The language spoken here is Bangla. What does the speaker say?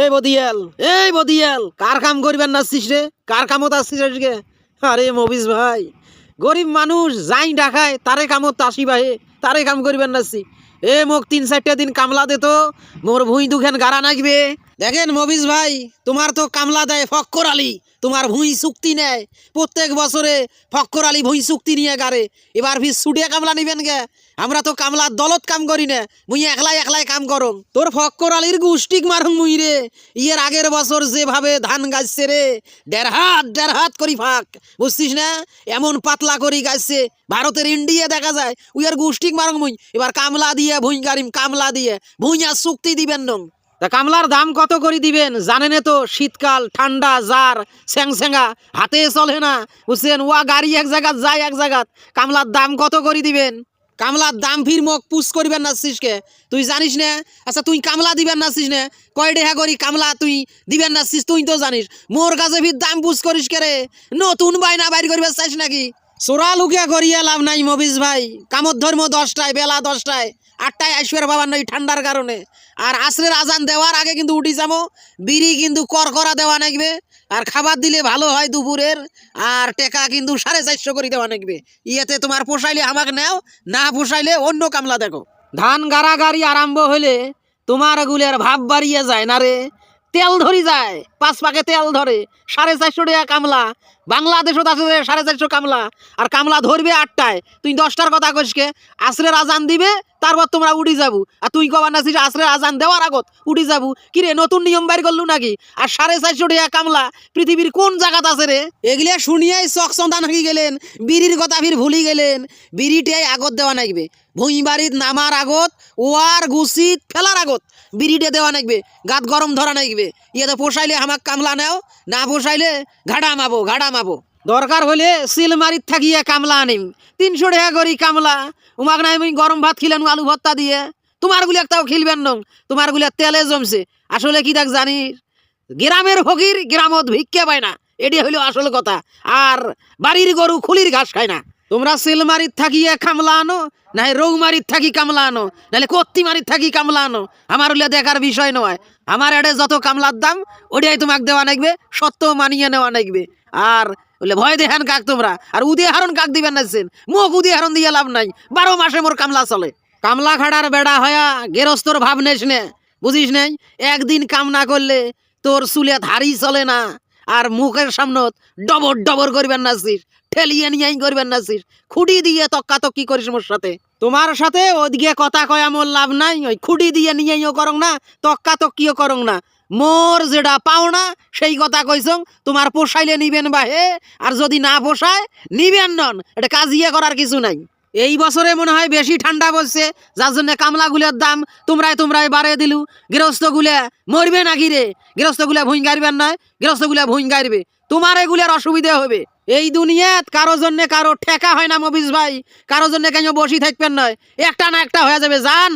এই বদিয়াল এই বদিয়াল, কার কাম করিবেন নাচছিস রে? কার কামত আসছিস আজকে? আরে মবিস ভাই, গরিব মানুষ যাই ডাকায়, তারে কামত আসি বাহে, তারে কাম করিবেন নাচছি। এ মোক তিন চারটা দিন কামলা দে তো, মোর ভুঁই দুখান গাড়া নাগবে। দেখেন মবিস ভাই, তোমার তো কামলা দেয় ফক্কর আলী, তোমার ভুঁই চুক্তি নেয়। প্রত্যেক বছরে ফক্কর আলী ভুঁই চুক্তি নিয়ে গারে এবার ভি সুডিয়া কামলা নিবেন গে। আমরা তো কামলার দলত কাম করি না, মুই একলাই একলাই কাম করং তোর ফক্কর আলীর গুষ্টিক মারং মুই রে। ইয়ের আগের বছর যেভাবে ধান গাছছে রে, দেড় হাত দেড় হাত করি ফাঁক। বুঝছিস না? এমন পাতলা করি গাছছে ভারতের ইন্ডিয়া দেখা যায়, উইয়ার গুষ্টিক মারং মুই। এবার কামলা দিয়ে ভুঁই গাড়িম, কামলা দিয়ে। ভুঁই আর চুক্তি দিবেন নং তা কামলার দাম কত করে দিবেন? জানেন তো, শীতকাল, ঠান্ডা জার স্যাংস্যাঙ্গা হাতে চলে না। বুঝছেন? ওয়া গাড়ি এক জায়গা যায় এক জায়গাত। কামলার দাম কত করে দিবেন? কামলার দাম ফির মোক পুষ করিবেন নাচিস কে তুই জানিস না? আচ্ছা তুই কামলা দিবেন নাচিস না? কয় ডেহা করি কামলা তুই দিবেন নাচিস তুই তো জানিস। মোর কাছে ফির দাম পুষ করিস কে রে? নতুন বাইনা বাইর করিবে চাইস নাকি? চোরা লুকিয়া করিয়া লাভ নাই মবিস ভাই। কামত ধর্ম দশটায়, বেলা দশটায়। আটটায় আইসবের বাবার নই ঠান্ডার কারণে। আর আসরের আজান দেওয়ার আগে কিন্তু উঠি যাব। বিড়ি কিন্তু করকরা দেওয়া নাকবে আর খাবার দিলে ভালো হয় দুপুরের। আর টেকা কিন্তু সাড়ে চারশো করে দেওয়া নাকবে ইয়েতে তোমার পোষাইলে আমাকে নেও, না পোষাইলে অন্য কামলা দেখো। ধান গাড়াগাড়ি আরম্ভ হলে তোমার গুলের ভাব বাড়িয়ে যায় না রে। তেল ধরি যায়, পাঁচ পাকে তেল ধরে, সাড়ে চারশো টাকা কামলা। বাংলাদেশত আছে সাড়ে চারশো কামলা। আর কামলা ধরবে আটটায়। তুই দশটার কথা কইসকে আসরের আজান দিবে তারপর তোমরা উঠি যাব। আর তুই কবার নাছিস আসরের আজান দেওয়ার আগত উঠি যাব। কিরে নতুন নিয়ম বাইর করলু নাকি? আর সাড়ে চারশো টাকা কামলা, পৃথিবীর কোন জায়গাত আছে রে? এগুলা শুনিয়াই চক সন্তান হয়ে গেলেন, বিড়ির কথা ফির ভুলি গেলেন। বিড়িটাই আগত দেওয়া নাকবে ভুঁই বাড়িত নামার আগত, ওয়ার গুছিত ফেলার আগত, বিড়িটে দেওয়া নাকবে গাত গরম ধরা নাকবে ইয়ে তো পোষাইলে আমাক কামলা নেও, না পোষাইলে ঘাড়া মাবো ঘাড়া মাবো দরকার হলে সিল মারিত থাকিয়ে কামলা আনিম। তিনশো টাকা করি কামলা। উমাক নাই আমি গরম ভাত খিলেন আলু ভর্তা দিয়ে। তোমার গুলি একটাও খিলবেন নং। তোমার গুলি তেলে জমছে। আসলে কি দেখ জানিস গ্রামের ফকির গ্রামত ভিক্ষে পায় না। এটি হইল আসল কথা। আর বাড়ির গরু খুলির ঘাস খায় না। তোমরা সিলমারিত থাকিয়ে কামলা আনো, নাই রৌমারিত থাকি কামলা আনো নাহলে কত্তি মারিত থাকি কামলা আনো। আমার হলে দেখার বিষয় নয়। আমার এডে যত কামলার দাম ওটাই তোমাকে দেওয়া নাকবে সত্য মানিয়ে নেওয়া নাকবে আর বলে, ভয় দেখান কাক তোমরা, আর উদাহরণ কাক দিবেন নাচছেন মুখ উদাহরণ দিয়ে লাভ নাই। বারো মাসে মোর কামলা চলে। কামলা খাড়ার বেড়া হয়া গেরস্তর ভাব নেস নে। বুঝিস নাই? একদিন কাম না করলে তোর চুলে ধারি চলে না। আর মুখের সামনত ডবর ডবর করবেন নাচিস ঠেলিয়ে নিয়েই করবেন নাচিস খুঁটি দিয়ে তক্কা তক্কি করিস মোর সাথে। তোমার সাথে ওদিকে কথা কয় আমার লাভ নাই। ওই খুঁটি দিয়ে নিয়েও করং না, তক্কা তক্কিও করং না। মোর যেটা পাওনা, সেই কথা কইছং, তোমার পোষাইলে নিবেন বা হে, আর যদি না পোষায়, নিবেন নন, এটা কাজিয়ে করার কিছু নাই। এই বছরে মনে হয় বেশি ঠান্ডা বলছে যার জন্য কামলাগুলের দাম তোমরাই তোমরাই বাড়িয়ে দিলু। গৃহস্থগুলা মরবে নাকি রে? গৃহস্থগুলা ভুঁই গাড়বেন নয়, গৃহস্থগুলা ভুঁই গাড়বে। তোমার এগুলার অসুবিধা হবে। এই দুনিয়াত কারও জন্য কারও ঠেকা হয় না মবিস ভাই, কারও জন্য কেন বসি থাকবেন নয়। একটা না একটা হয়ে যাবে, জান।